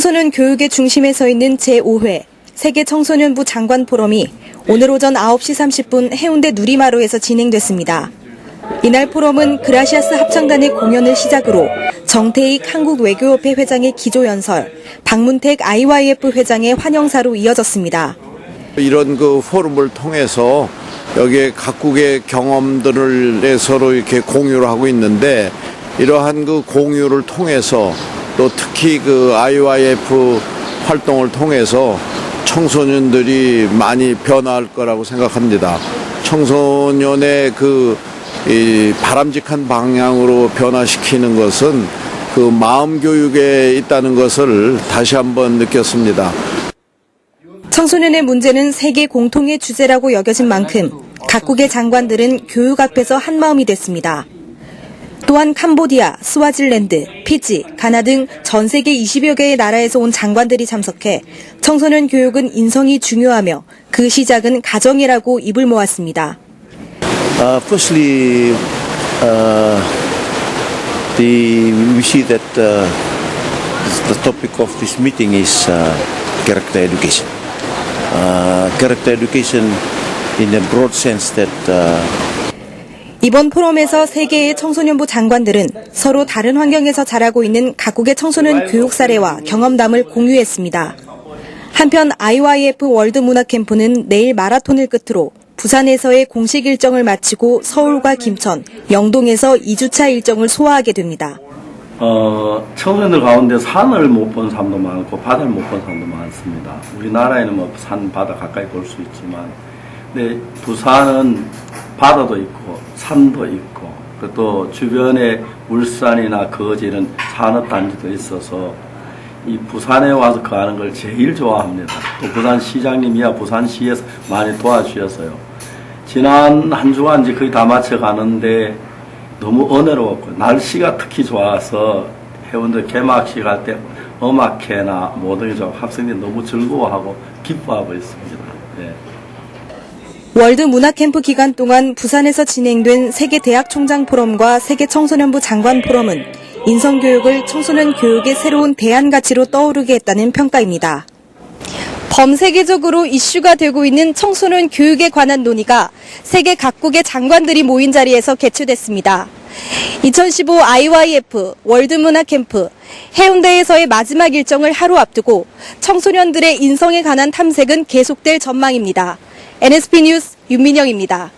청소년 교육의 중심에 서 있는 제5회 세계 청소년부 장관 포럼이 오늘 오전 9시 30분 해운대 누리마루에서 진행됐습니다. 이날 포럼은 그라시아스 합창단의 공연을 시작으로 정태익 한국외교협회 회장의 기조연설, 박문택 IYF 회장의 환영사로 이어졌습니다. 이런 그 포럼을 통해서 여기에 각국의 경험들을 서로 이렇게 공유를 하고 있는데 이러한 그 공유를 통해서 또 특히 그 IYF 활동을 통해서 청소년들이 많이 변화할 거라고 생각합니다. 청소년의 그이 바람직한 방향으로 변화시키는 것은 그 마음 교육에 있다는 것을 다시 한번 느꼈습니다. 청소년의 문제는 세계 공통의 주제라고 여겨진 만큼 각국의 장관들은 교육 앞에서 한마음이 됐습니다. 또한 캄보디아, 스와질랜드, 피지, 가나 등 전 세계 20여 개의 나라에서 온 장관들이 참석해 청소년 교육은 인성이 중요하며 그 시작은 가정이라고 입을 모았습니다. Uh, firstly, uh, the, we see that uh, the topic of this meeting is uh, character education. Uh, character education in a broad sense that uh, 이번 포럼에서 세계의 청소년부 장관들은 서로 다른 환경에서 자라고 있는 각국의 청소년 교육 사례와 경험담을 공유했습니다. 한편 IYF 월드 문화 캠프는 내일 마라톤을 끝으로 부산에서의 공식 일정을 마치고 서울과 김천, 영동에서 2주차 일정을 소화하게 됩니다. 어, 청소년들 가운데 산을 못 본 사람도 많고 바다를 못 본 사람도 많습니다. 우리나라에는 뭐 산, 바다 가까이 볼 수 있지만, 근데 부산은 바다도 있고 산도 있고 그또 주변에 울산이나 거제 이런 산업단지도 있어서 이 부산에 와서 거하는 걸 제일 좋아합니다. 또 부산 시장님이야 부산시에서 많이 도와주셔서요. 지난 한 주간 이제 거의 다 마쳐 가는데 너무 은혜로웠고 날씨가 특히 좋아서 해운대 개막식 할 때 음악회나 모든 게 학생들이 너무 즐거워하고 기뻐하고 있습니다. 네. 월드 문화 캠프 기간 동안 부산에서 진행된 세계 대학 총장 포럼과 세계 청소년부 장관 포럼은 인성 교육을 청소년 교육의 새로운 대안 가치로 떠오르게 했다는 평가입니다. 범세계적으로 이슈가 되고 있는 청소년 교육에 관한 논의가 세계 각국의 장관들이 모인 자리에서 개최됐습니다. 2015 IYF 월드문화 캠프 해운대에서의 마지막 일정을 하루 앞두고 청소년들의 인성에 관한 탐색은 계속될 전망입니다. NSP 뉴스 윤민영입니다.